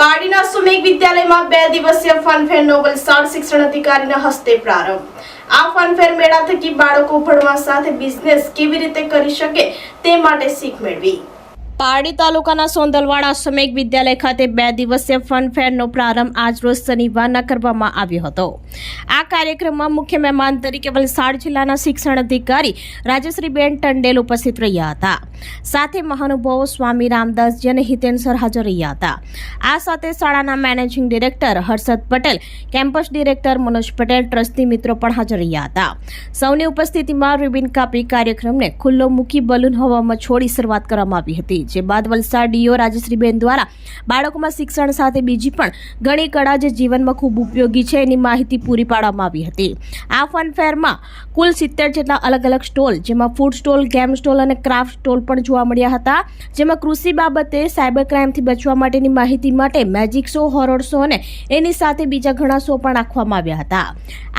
પારડીના sumac વિદ્યાલયમાં બે દિવસીય ફનફેર નોવેલ સાર શિક્ષણ અધિકારીના હસ્તે પ્રારંભ. આ ફનફેર મેળા થકી બાળકો ભણવા સાથે બિઝનેસ કેવી રીતે કરી શકે તે માટે શીખ મેળવી. પારડી તાલુકાના સોંદલવાડા શ્રમિક વિદ્યાલય ખાતે બે દિવસીય ફન ફેરનો પ્રારંભ આજરોજ શનિવારના કરવામાં આવ્યો હતો. આ કાર્યક્રમમાં મુખ્ય મહેમાન તરીકે વલસાડ જિલ્લાના શિક્ષણ અધિકારી રાજશ્રીબેન ટંડેલ ઉપસ્થિત રહ્યા હતા. સાથે મહાનુભાવો સ્વામી રામદાસજી અને હિતેન સર હાજર રહ્યા હતા. આ સાથે શાળાના managing director Harshad Patel, campus director Manoj Patel, trustee મિત્રો પણ હાજર રહ્યા હતા. સૌની ઉપસ્થિતિમાં રિબિન કાપી કાર્યક્રમને ખુલ્લો મૂકી બલૂન હવામાં છોડી શરૂઆત કરવામાં આવી હતી. જે બાદ વલસાડ ડીઓ રાજશ્રીબેન દ્વારા બાળકોમાં શિક્ષણ સાથે બીજી પણ ઘણી કળા જે જીવનમાં ખૂબ ઉપયોગી છે, એની માહિતી પૂરી પાડવામાં આવી હતી. આ ફન ફેરમાં કુલ સિત્તેર જેટલા અલગ અલગ સ્ટોલ, જેમાં ફૂડ સ્ટોલ ગેમ સ્ટોલ અને ક્રાફ્ટ સ્ટોલ પણ જોવા મળ્યા હતા. જેમાં કૃષિ બાબતે સાયબર ક્રાઇમથી બચવા માટેની માહિતી માટે મેજિક શો હોરર શો અને એની સાથે બીજા ઘણા શો પણ રાખવામાં આવ્યા હતા.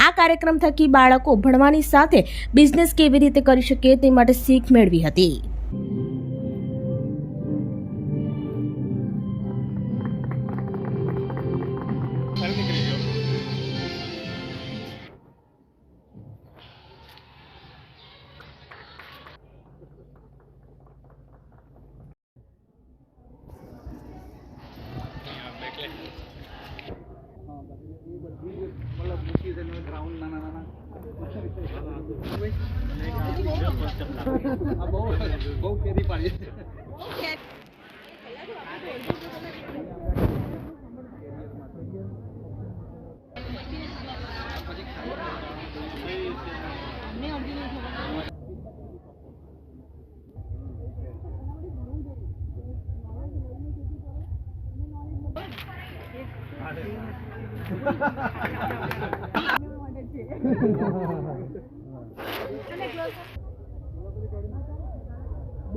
આ કાર્યક્રમ થકી બાળકો ભણવાની સાથે બિઝનેસ કેવી રીતે કરી શકે તે માટે શીખ મેળવી હતી. બહુ કેરી પાડી બે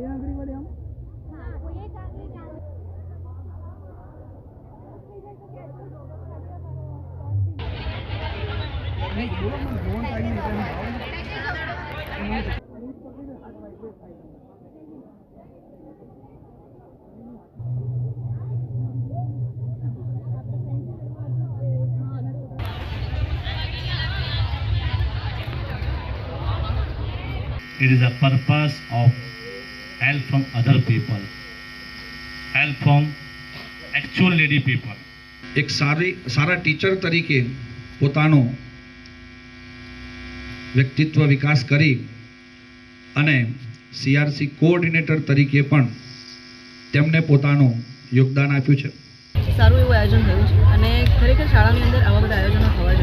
આંગળી વડે આમ નહીં બોલો મને જોવાનું time It is a purpose of help from other people, help from actual lady people. એક સારી સારા ટીચર તરીકે પોતાનો વ્યક્તિત્વ વિકાસ કરી અને સીઆરસી કોઓર્ડિનેટર તરીકે પણ તેમને પોતાનું યોગદાન આપ્યું છે સારું એવું આયોજન થયું છે અને ખરેખર શાળાની અંદર આવા બધા આયોજનો થવા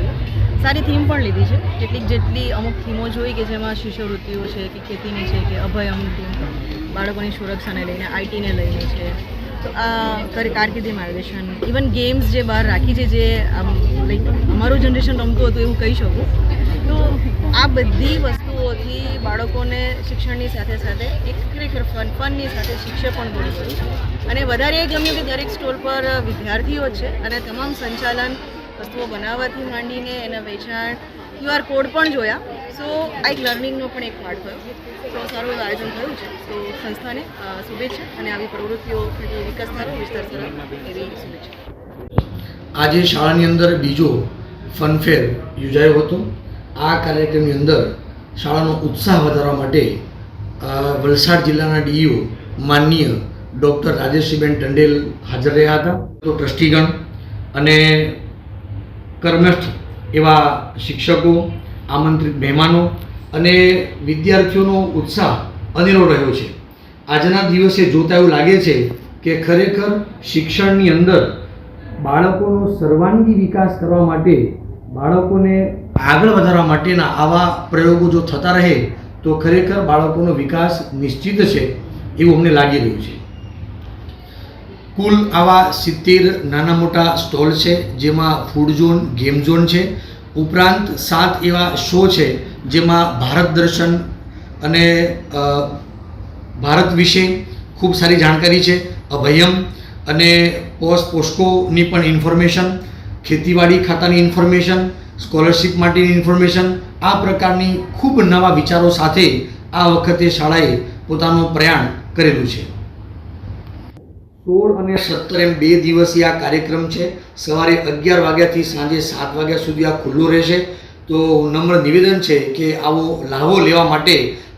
સારી થીમ પણ લીધી છે. કેટલીક જેટલી અમુક થીમો જોઈ કે જેમાં શિષ્યવૃત્તિઓ છે કે ખેતીની છે કે અભય થીમ બાળકોની સુરક્ષાને લઈને આઈટીને લઈને છે. તો આ કરી કારકિર્દી માર્ગદર્શન ઇવન ગેમ્સ જે બહાર રાખી છે, જે લાઈક અમારું જનરેશન રમતું હતું એવું કહી શકું. તો આ બધી વસ્તુઓથી બાળકોને શિક્ષણની સાથે સાથે એક ખરેખર ફન ફનની સાથે શિક્ષક પણ બોલી અને વધારે એ ગમ્યું કે દરેક સ્ટોલ પર વિદ્યાર્થીઓ છે અને તમામ સંચાલન વસ્તુઓ બનાવવાથી માંડીને એના વેચાણ ક્યુઆર કોડ પણ જોયા. સો આ એક લર્નિંગનો પણ એક પાર્ટ થયો. તો સારું એવું આયોજન થયું છે. તો સંસ્થાને શુભેચ્છા અને આવી પ્રવૃત્તિઓ વિકાસ સારો વિસ્તાર સારો એવી શુભેચ્છા. આજે શાળાની અંદર બીજો ફનફેર યોજાયો હતો. આ કાર્યક્રમની અંદર શાળાનો ઉત્સાહ વધારવા માટે વલસાડ જિલ્લાના ડીઈઓ માનનીય ડૉક્ટર રાજેશ્રીબેન ટંડેલ હાજર રહ્યા હતા. તો ટ્રસ્ટીગણ અને કર્મસ્થ એવા શિક્ષકો, આમંત્રિત મહેમાનો અને વિદ્યાર્થીઓનો ઉત્સાહ અનેરો રહ્યો છે. આજના દિવસે જોતા એવું લાગે છે કે ખરેખર શિક્ષણની અંદર બાળકોનો સર્વાંગી વિકાસ કરવા માટે બાળકોને આગળ વધારવા માટેના આવા પ્રયોગો જો થતા રહે, તો ખરેખર બાળકોનો વિકાસ નિશ્ચિત છે એવું અમને લાગી રહ્યું છે. કુલ આવા સિત્તેર નાના મોટા સ્ટોલ છે, જેમાં ફૂડ ઝોન ગેમ ઝોન છે. ઉપરાંત સાત એવા શો છે, જેમાં ભારત દર્શન અને ભારત વિશે ખૂબ સારી જાણકારી છે, અભયમ અને પોસ્ટ પોસ્કોની પણ ઇન્ફોર્મેશન ખેતીવાડી ખાતાની ઇન્ફોર્મેશન સ્કોલરશિપ માટેની ઇન્ફોર્મેશન આ પ્રકારની ખૂબ નવા વિચારો સાથે આ વખતે શાળાએ પોતાનું પ્રયાણ કરેલું છે. સોળ અને સત્તર એમ બે દિવસીય આ કાર્યક્રમ છે. સવારે અગિયાર વાગ્યાથી સાંજે સાત વાગ્યા સુધી આ ખુલ્લું રહેશે. તો નમ્ર નિવેદન છે કે આવો લાહો લેવા માટે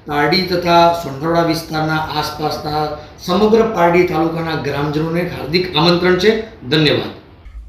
પારડી તથા સોંઠોડા વિસ્તારના આસપાસના સમગ્ર પારડી તાલુકાના ગ્રામજનોને હાર્દિક આમંત્રણ છે. ધન્યવાદ.